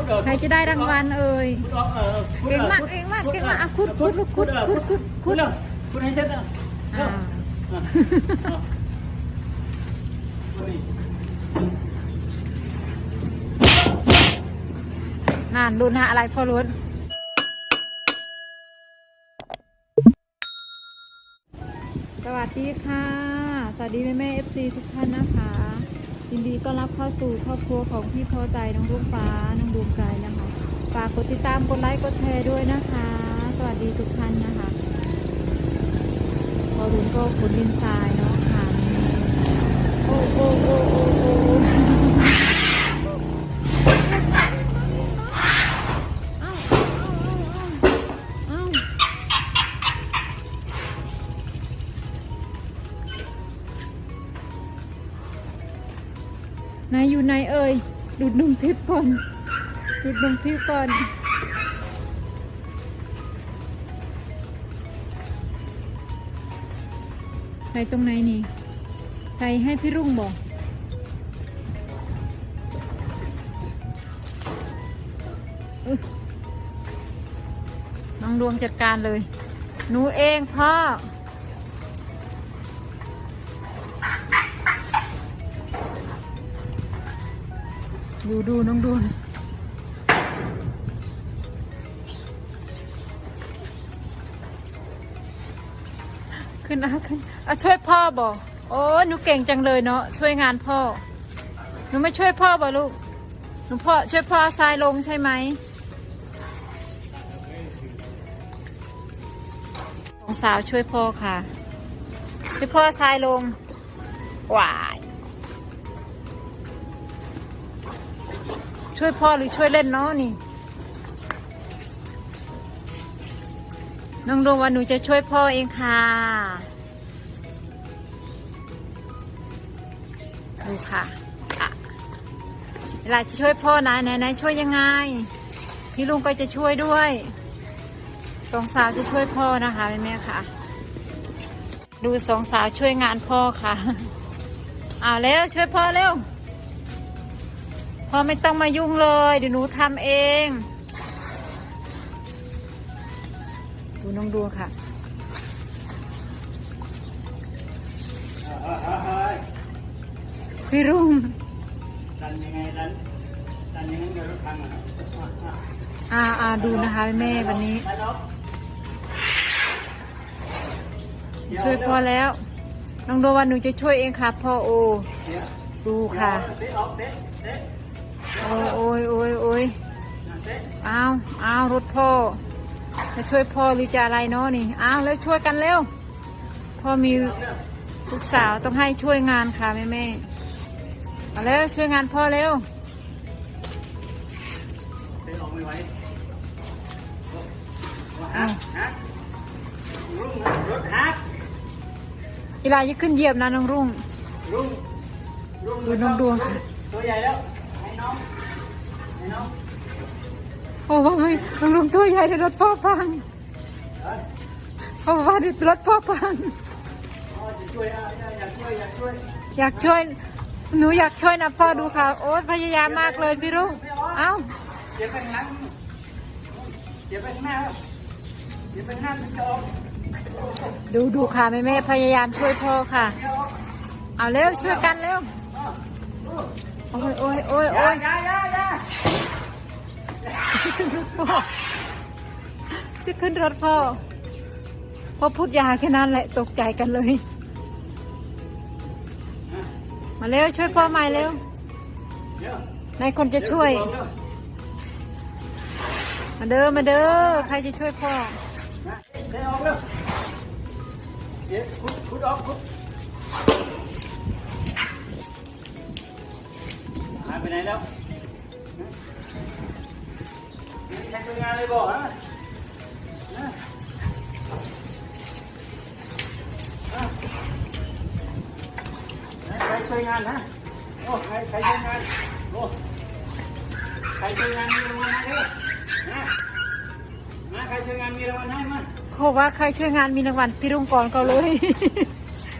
ขุดออใครจะได้รางวัลเอ่ยขุดออกเออขุดเก่งมากขุดเก่งมากเก่งมากอะขุดขุดลูกขุดเออขุดขุดขุขุดดเลยขุดให้เสร็จนะอ่าเออเออเอาดินั่นรุนฮะอะไรพ่อรุนสวัสดีค่ะ สวัสดีแม่แม่เอฟซีทุกท่านนะคะ ยินดีต้อนรับเข้าสู่ครอบครัวของพี่พอใจน้องรุ่งฟ้าน้องดวงใจนะคะฝากกดติดตามกดไลค์กดแชร์ด้วยนะคะ สวัสดีทุกท่านนะคะพอรุนก็ขนดินทรายเนาะค่ะโอ้โอ้โอ้โอ้โอ้ ดนมทิพย์ก่อนดูดนมทิพย์ก่อนใส่ตรงไหนนี่ ใส่ให้พี่รุ่งบอกน้องดวงจัดการเลย หนูเองพ่อ ดูดูน้องดวงขึ้นนะขึ้นเอาช่วยพ่อบอกโอ้หนูเก่งจังเลยเนาะช่วยงานพ่อหนูไม่ช่วยพ่อบ่ลูกหนูพ่อช่วยพ่อทรายลงใช่ไหมสองสาวช่วยพ่อค่ะช่วยพ่อทรายลงหวาย ช่วยพ่อหรือช่วยเล่นเนาะนี่น้องดวงว่าหนูจะช่วยพ่อเองค่ะดูค่ะอะเวลาจะช่วยพ่อนะไหนไหนช่วยยังไง พี่ลุงก็จะช่วยด้วยสองสาวจะช่วยพ่อนะคะแม่ค่ะ ดูสองสาวช่วยงานพ่อค่ะ เอาเร็วช่วยพ่อเร็ว พ่อไม่ต้องมายุ่งเลยเดี๋ยวหนูทำเอง ดูน้องดูค่ะเออเออเออพี่รุ่งดันยังไงดันดันยังไงเดี๋ยวรถพังอะอะอ่าอ่าดูนะคะแม่วันนี้ดันออกช่วยพ่อแล้ว น้องโดวันหนูจะช่วยเองค่ะพ่อโอเดี๋ยวดูค่ะ เตะออกเตะเตะ โอ้ยโอ้ยโอ้ยโอ้ยเตะอ้าวอ้าวรถพ่อจะช่วยพ่อหรือจะอะไรเนาะนี่อ้าวแล้วช่วยกันเร็ว พ่อมีลูกสาวต้องให้ช่วยงานค่ะแม่แม่มาแล้วช่วยงานพ่อเร็วเตะออกไม่ไหวอ้าวฮะรุ่งรถฮักอีลาจะขึ้นเหยียบนะน้องรุ่งรุ่งรุ่ง ดูน้องดวงค่ะ ตัวใหญ่แล้ว โอ้ว่าไม่น้องรุ่งตัวใหญ่เดี๋ยวรถพ่อพังเอ้ยเพราะว่าเดี๋ยวรถพ่อพัง อยากช่วย หนูอยากช่วยนะพ่อดูค่ะ โอ๊ยพยายามมากเลยพี่รุ่งเอ้าเดี๋ยวไปข้างหลังเดี๋ยวไปข้างหน้าเดี๋ยวไปข้างหน้ามันจะอดูดูค่ะแม่แม่พยายามช่วยพ่อค่ะ เอาเร็วช่วยกันเร็ว โอ้ยโอ้ยโอ้ยอโอ้ย่ายอย่าอย่าอย่าจะขึ้นรถพ่อพอพูดยาแค่นั้นแหละตกใจกันเลย มาเร็วช่วยพ่อใหม่เร็วเดี๋ยวในคนจะช่วย มาเด้อมาเด้อใครจะช่วยพ่อเดี๋ยวออกเร็วเดี๋ยวขุดขุดออกขุด ไปไหนแล้วไม่มีใครช่วยงานเลยบอกฮะนะอะใครช่วยงานนะ โอ้ใครใครช่วยงาน โอ้ใครช่วยงานมีรางวัลให้ด้วยนะมาใครช่วยงานมีรางวัลให้มาเขาบอกว่าใครช่วยงานมีรางวัลพี่รุ่งก่อนเขาเลย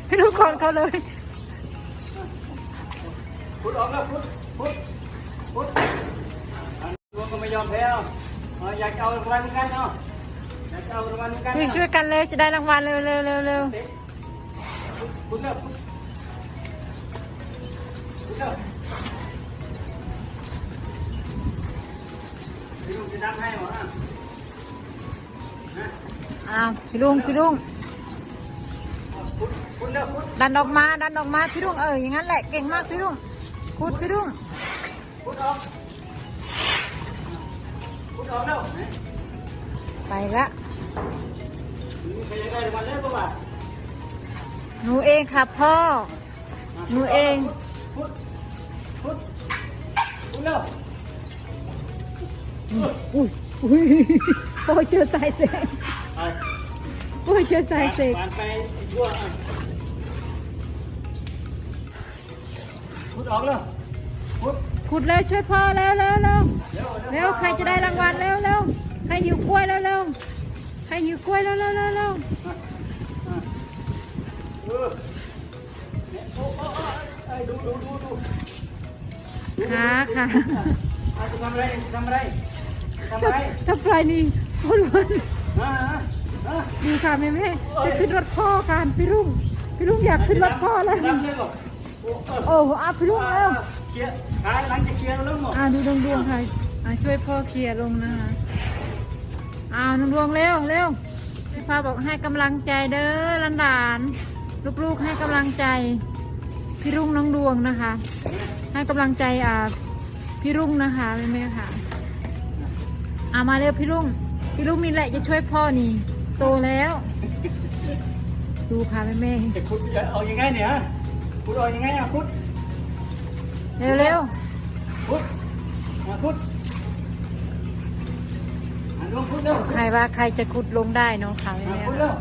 พี่รุ่งก่อนเขาเลยพุดออกแล้วพุด พุดพุดอันรวมกัน ไม่ยอมแพ้เอาเอาอยากเอารางวัลเหมือนกันเนาะอยากเอารางวัลเหมือนกัน ช่วย เนาะ ช่วยกันเลยจะได้รางวัลเร็วเร็วเร็วเร็ว เตะคุณเลิกคุณเลิกพี่ลุงจะนับให้หมดอ่ะนะ อ้าวพี่ลุงพี่ลุง คุณคุณเลิกคุณ ดันออกมาดันออกมาพี่ลุงเอออย่างนั้นแหละเก่งมากพี่ลุงคุดพี่ลุง ไปละใครจะได้รางวัลเลิกป่ะหนูเองค่ะพ่อ หนูเองพุดพุดพุดเร็วอุ้ยอุ้ยโอ้ยเจอสายเสกไปโอ้ยเจอสายเสกผ่านไปทั่วอะพุดออกแล้วพุด ขุดเลยช่วยพ่อเร็วเร็วเร็วเร็วใครจะได้รางวัลเร็วเร็วใครหิวกล้วยเร็วเร็วใครหิวกล้วยเร็วเร็วเร็วเร็วค่ะค่ะจะทำอะไรจะทำอะไรทำอะไรถ้าปลายนี้คนวันดีค่ะแม่แม่จะขึ้นรถพ่อกันพี่ลุงพี่ลุงอยากขึ้นรถพ่อแล้วโอ้ออโหอะพี่ลุงเร็ว เคลียร์ขายหลังจะเคลียร์แล้วมั้งอ่าดูดวงดวงค่ะอ่าช่วยพ่อเคลียร์ลงนะคะอ่าดวงดวงเร็วเร็วพี่พาบอกให้กำลังใจเด้อหลานหลานๆลูกๆให้กำลังใจ พี่รุ่งน้องดวงนะคะ ให้กำลังใจอ่าพี่รุ่งนะคะแม่แม่ๆค่ะอ่ามาเร็วพี่รุ่ง พี่รุ่งนี่แหละจะช่วยพ่อนี่ โตแล้ว ดูค่ะแม่แม่จะคุดจะเอายังไงเนี่ยฮะคุดเอายังไงอะคุด เร็วเร็วคุดอะคุดอะลงคุดเร็วใครว่าใครจะขุดลงได้เนาะค่ะแม่อะแม่คุดค่ะเร็ว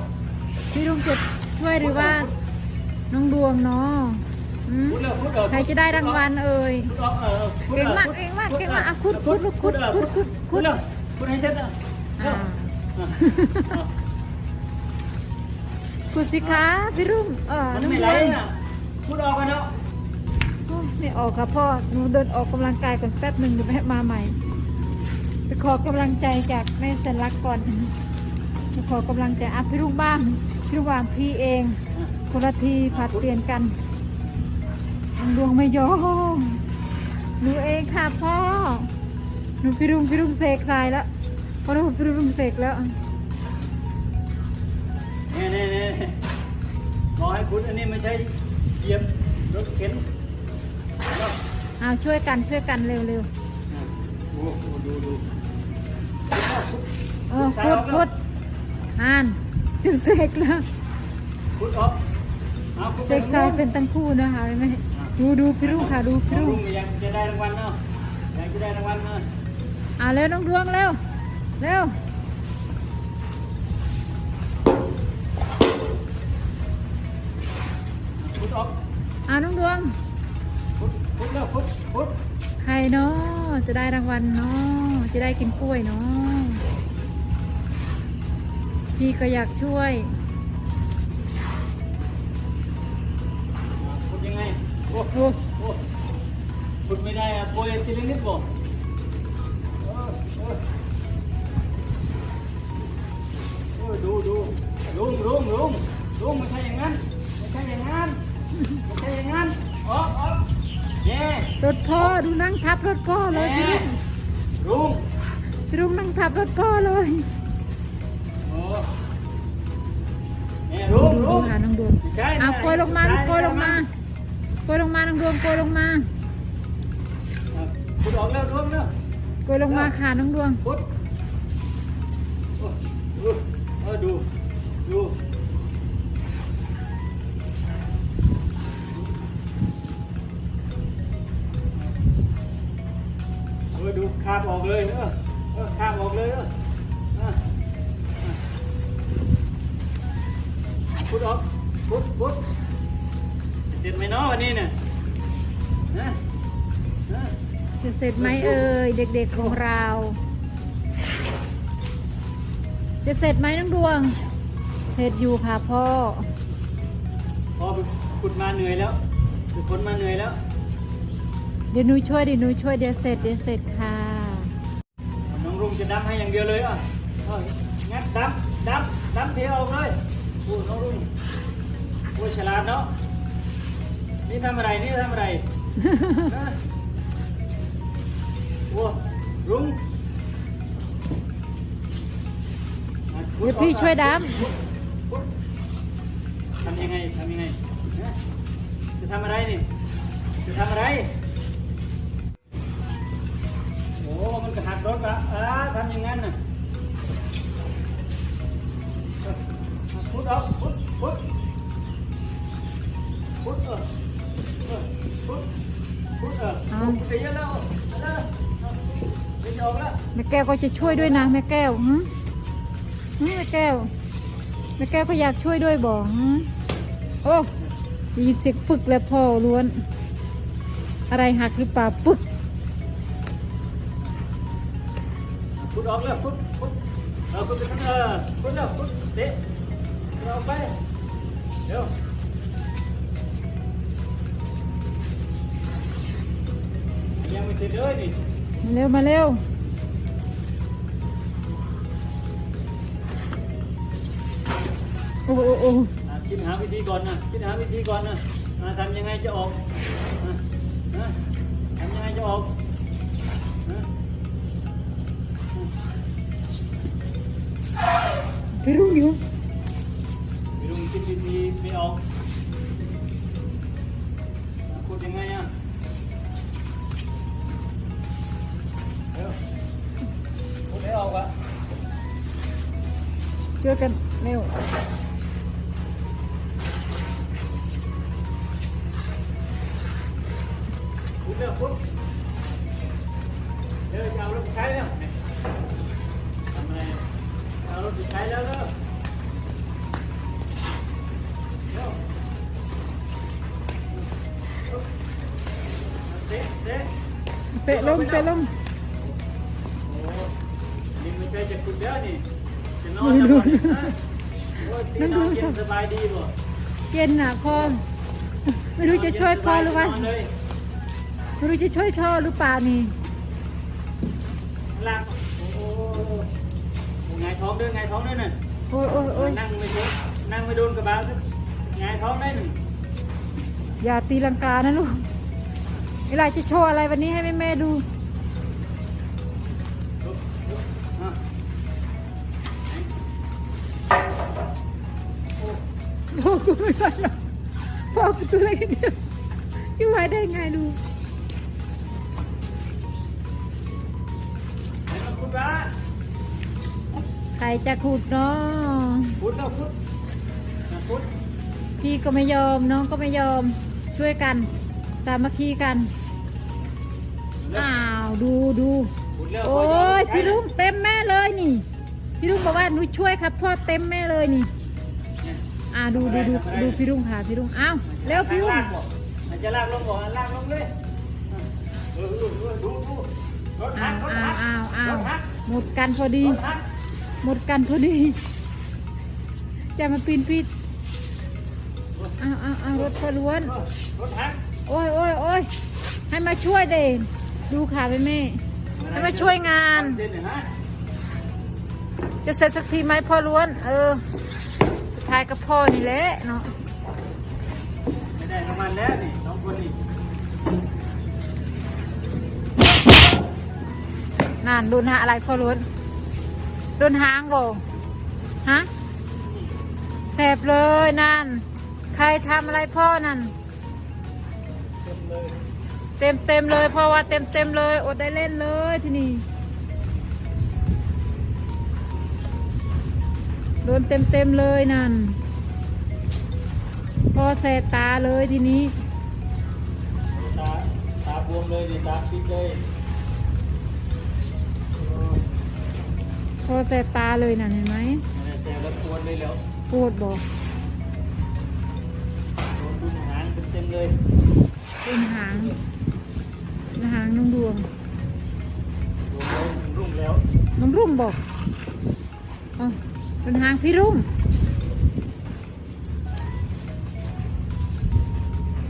พี่รุ่งจะช่วยหรือว่าน้องดวงเนาะอืมคุดเร็วคุดเร็วใครจะได้รางวัลเอ่ยคุดออกเออคุดเก่งมากคุดเก่งมากเก่งมากอะคุดคุดลูกคุดเร็วคุดคุดคุดเร็วคุดให้เสร็จอะเร็อ่าวอะอะคุดสิคะพี่รุ่งเออมันน้องไม่ดไหลวงอะคุดออกกันเนาะโอ้ ไม่ออกค่ะพ่อหนูเดินออกกำลังกายก่อนแป๊บหนึ่งเดี๋ยวแม่มาใหม่ไปขอกำลังใจจากแม่สันลักษณ์ก่อนไปขอกำลังใจอะพี่รุ่งบ้างพี่รุ่งวางพี่เองคนละทีผัดเปลี่ยนกันดวงไม่ยอมหนูเองค่ะพ่อหนูพี่รุ่งพี่รุ่งเสกทรายแล้วพอหนูพี่รุ่งเสกแล้วนี่นี่นี่ขอให้คุดอันนี้ไม่ใช่เยียบรถเข็น เอาช่วยกันช่วยกันเร็วอะโอ้โหดูดูๆเออพุดพุดอ่านจึงเสกแล้วคุดออกเอาคุดเสกทรายเป็นตั้งคู่นะคะแม่ดูดูพี่รุ่งค่ะดูพี่น้องรุ่รุ่งงอยากจะได้รางวัลเนาะอยากจะได้รางวัลเนาะเอาเร็วน้องดวงเร็วเร็วคุดออกเอาน้องดวง ใครเนาะจะได้รางวัลเนาะจะได้กินกล้วยเนาะพี่ก็อยากช่วยคุดยังไงโอ้โอ้โอ้คุดไม่ได้อะโปรยทีละนิดบ่เออเออโอ้ดูดูลุงลุงลุงลุงไม่ใช่อย่างนั้นไม่ใช่อย่างนั้นไม่ใช่อย่างนั้นออกออก รถพ่อดูนั่งทับรถพ่อเลยพี่แม่รุ่งลุงพี่รุ่งนั่งทับรถพ่อเลยโอ้เนี่ยลุงดูลุงค่ะน้องดวงไม่ใช่นะเอาโกยลงมาไม่ใช่โกยลงมาโกยลงมาน้องดวงโกยลงมาคุณออกแล้วลุงเนาะโกยลงมาค่ะน้องดวงพุทโอ้ดูเออดูดู เลยเออเออคาบออกเลยเออเออเออพุทออกพุทพุทเสร็จไหมเนาะวันนี้เนี่ยนะนะจะเสร็จไหมเอ่ยเด็กๆของเรา จะเสร็จไหมน้องดวง เสร็จอยู่ค่ะพ่อพอไปขุดมาเหนื่อยแล้วไปคนมาเหนื่อยแล้ว เดี๋ยวหนูช่วยเดี๋ยวหนูช่วยเดี๋ยวเสร็จเดี๋ยวเสร็จค่ะดำ ให้อย่างเดียวเลยอะเอองัดดำดำดำเสียออกเลยโอ้น้องรุ่งโอ้ยฉลาดเนาะ นี่ทำอะไร นี่ทำอะไรนะโอ้รุ่งอะเดี๋ยวพี่ช่วยดทำยังไงทำยังไงฮะจะทำอะไรนี่ จะทำอะไร อ้มันกระหักรถละอ่าทำอย่างนั้นน่ะพุดเอาพุดพุดพุดเออเออพุดพุดเออพุดไปเยอะแล้วเอาแล้วเอาเดี๋ยวจะออกแล้วแม่แก้วก็จะช่วยด้วยนะแม่แก้วหึหึแม่แก้วแม่แก้วก็อยากช่วยด้วยบอกหึโอ้ได้ยินเสียงปึกแล้วพ่อล้วน อะไรหักหรือเปล่าปึกางเออพุดแล้วพุดเตะเอาไปเดี๋ยวยังไม่เสร็จเลยนี่มาเร็วมาเร็วโอ้โอ้โหอะคิดหาวิธีก่อนนะคิดหาวิธีก่อนนะอะทำยังไงจะออกอะอะทำยังไงจะออก พี่รุ่งอยู่ไม่รู้คิดวิธีไม่ออกอะพูดยังไง ใช้แล้วเร็วเร็วเตะเตะลงเตะลงโอ้นี่ไม่ใช่จะขุดแล้วนี่จะนอนแล้วก่อนนะโอ้ยตีนอนเย็นสบายดีบ่เย็นน่ะพ่อไม่รู้จะช่วยพ่อหรือว่าไม่รู้จะช่วยพ่อหรือเปล่านี่หลากโอ้ งายท้องด้วยไงายท้องด้วยน่ะโอ้ยโอ้ยโอ้ยนั่งไม่เฉยนั่งไม่โดนกระบะสักไงายท้องได้หนึ่งอย่าตีลังกานะลูกเวลาจะโชว์อะไรวันนี้ให้แม่แม่ๆดูลุกลุกอะโอ้โอ้กูไม่ไหวหรอกพ่อประตูเล็กนิดเดียวอยู่ไหวได้ไงดูไหนมาขุดบ้า ใครจะขุดเนาะขุดแล้วขุดอะขุดพี่ก็ไม่ยอมน้องก็ไม่ยอมช่วยกัน สามัคคีกันแล้วอ้าวดูดูขุดแล้วโอ้ยพี่ลุงเต็มแม่เลยนี่ พี่ลุงบอกว่าหนูช่วยครับพ่อเต็มแม่เลยนี่เนี่ยอ่าดูดูดูดูพี่ลุงค่ะพี่ลุงอ้าวเร็วพี่ลุงลากบ่มันจะลากลงบ่ลากลงเลยเออเออเออดูดูรถอ้าหักวรถอ้าหัวกอ้าวอ้าวรถหักหมดกันพอดีรถ หักหมดกันพอดี จะมาปีนปิดอ้าวอ้าวอ้าวรถพอล้วนเออรถหักโอ้ยโอ้ยโอ้ยให้มาช่วยเด่นดูค่ะแม่แม่ให้มาช่วยงานเส้นเนี่ยฮะจะเสร็จสักทีไหมพ่อล้วน เออสุดท้ายกับพ่อนี่แหละเนาะไม่ได้น้ำมันแล้วนี่สองคนนี่นั่นโดนหาอะไรพ่อล้วน โดนหางบ่ฮะแสบเลยนั่น ใครทำอะไรพ่อนั่น เต็มเลยเต็มเต็มเลยเพราะว่าเต็มเต็มเลยอดได้เล่นเลยที่นี่โดนเต็มเต็มเลยนั่น พ่อแสบตาเลยทีนี้ ตาตาบวมเลยนี่ตาปิดเลย อแสบตาเลยนั่นเห็นไหมไม่ได้แซวแล้วปวดเลยแล้วปวดบอกโดนดุนหางเต็มๆเลยเป็นหางเป็นหางน้องดวงโดนแล้วรุ่งแล้วน้องรุ่มบอกอ๋อเป็นหางพี่รุ่ม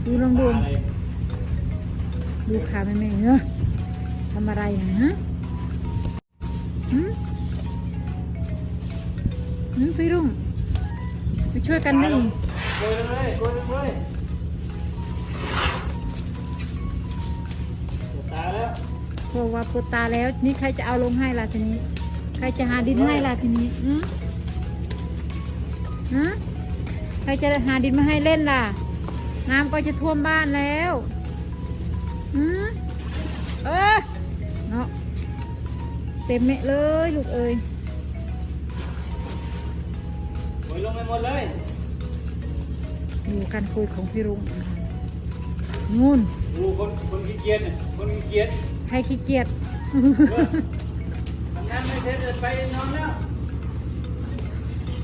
ดูน้องดวงอะไร ดูขาแม่แม่เนอะทำอะไรนะฮะ วยกันไหมนี่โกยลงเลยโกยลงเลยตายแล้วบอกว่าปวดตาแล้ว นี่ใครจะเอาลงให้ล่ะทีนี้ ใครจะหาดินให้ล่ะทีนี้อืมฮะใครจะหาดินมาให้เล่นล่ะ น้ำก็จะท่วมบ้านแล้วอืมเออเนาะเต็มเมะเลยลูกเอ้ย ลงไปหมดเลยดูการคุยของพี่รุ้งนู่นดูคนคนขี้เกียจน่ะคนขี้เกียจใครขี้เกียจเออทำงานไม่เสร็จจะไปนอนแล้ว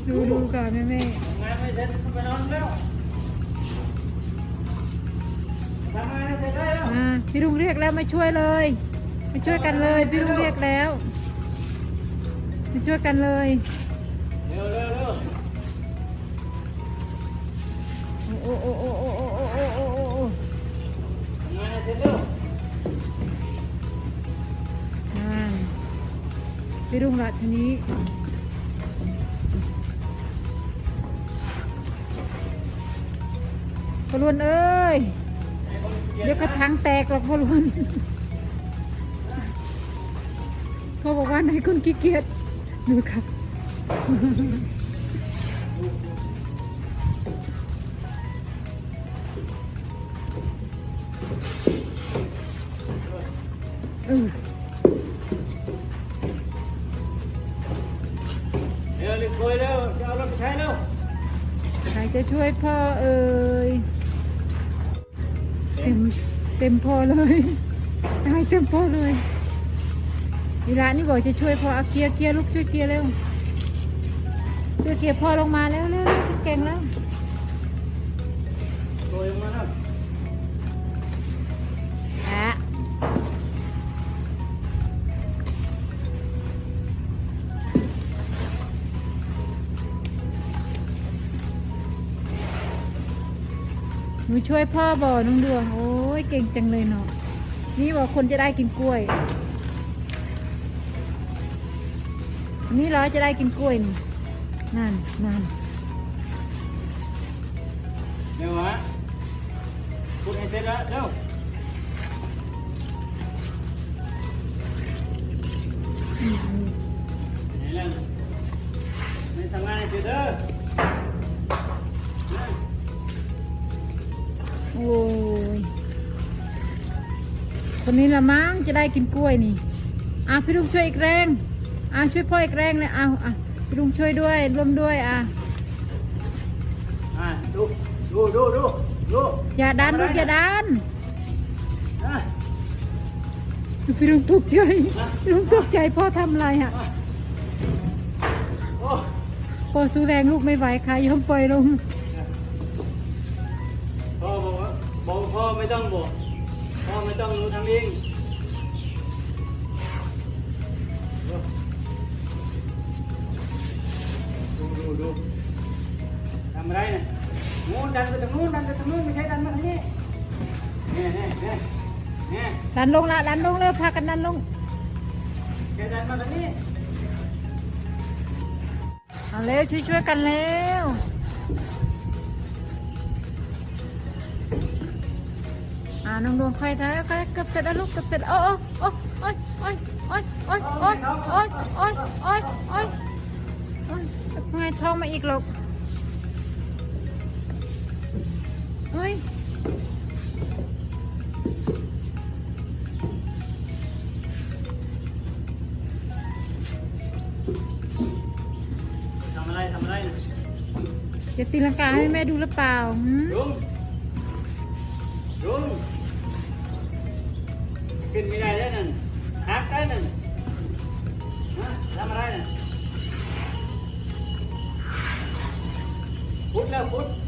ดูดูก่อนแม่แม่ทำงานไม่เสร็จก็ไปนอนแล้วทำงานให้เสร็จได้แล้วอ่าพี่รุ้งเรียกแล้วมาช่วยเลยมาช่วยกันเลย พี่รุ้งเรียกแล้วมาช่วยกันเลย โอ้โอ้โอ้โอ้โอ้โอ้โอ้โอ้โอ้โอ้ทำงานให้เสร็จเร็วนั่นพี่รุ่งละทีนี้พลุนเอ้ย เดี๋ยวกระถังแตกหรอกพลุนเขาบอกว่าในายคนขี้เกียจดูครับ วรีบโกยเร็วจะเอารถไปใช้เร็วใครจะช่วยพ่อเอ่ยเต็มเต็มพ่อเลยใช่เต็มพ่อเลยอีร้านนี่บอกจะช่วยพ่อเอาเกียร์เกียร์ลูกช่วยเกียร์เร็วช่วยเกียร์พ่อลงมาแล้วเร็วเร็วเก่งแล้วโกยลงมาแล้ว หนูช่วยพ่อบ่น้องดวงโอ้ยเก่งจังเลยเนาะนี่บอกคนจะได้กินกล้วยนี่เหรอจะได้กินกล้วยนี่นั่นนั่นเร็วฮะพูดให้เสร็จแล้วเร็วอืมอืมไหนเร็วไม่ทำงานให้เสร็จเด้อ ละมั้งจะได้กินกล้วยนี่อะพี่ลุงช่วยอีกแรงอะช่วยพ่ออีกแรงเลยอะอะพี่ลุงช่วยด้วยร่วมด้วยอะอะดูดูดูดูดูอย่าดันลูกอย่าดันอะพี่ลุงตกใจพี่ลุงตกใจพ่อทำอะไรอะอะโอ้พ่อสู้แรงลูกไม่ไหวค่ะยอมปล่อยลง พ่อบอกว่าบอกพ่อไม่ต้องบอก พ่อไม่ต้องรู้ทำเองดูดูดูทำอะไรเนี่ยงูดันไปทางนู้นดันไปทางนู้นไม่ใช่ดันมาทางนี้เนี่ยเนี่ยเนี่ยเนี่ยดันลงละดันลงเร็วพากันดันลงแกดันมาทางนี้เอาเร็วช่วยช่วยๆกันเร็ว น้องดวงค่อยเถอะก็เกือบเสร็จแล้วลูกเกือบเสร็จโอ้โอ้โอ้ยโอ้ยโอ้ยโอ้ยโอ้ยโอ้ยโอ้ยโอ้ยโอ้ยโอ้ยไงท้องมาอีกหรอกโอ้ยทำอะไรทำอะไรเนี่ยจะตีลังกาให้แม่ดูหรือเปล่าหืม मी राहिला ना हा काय ना राम राहिला कुठला कुठ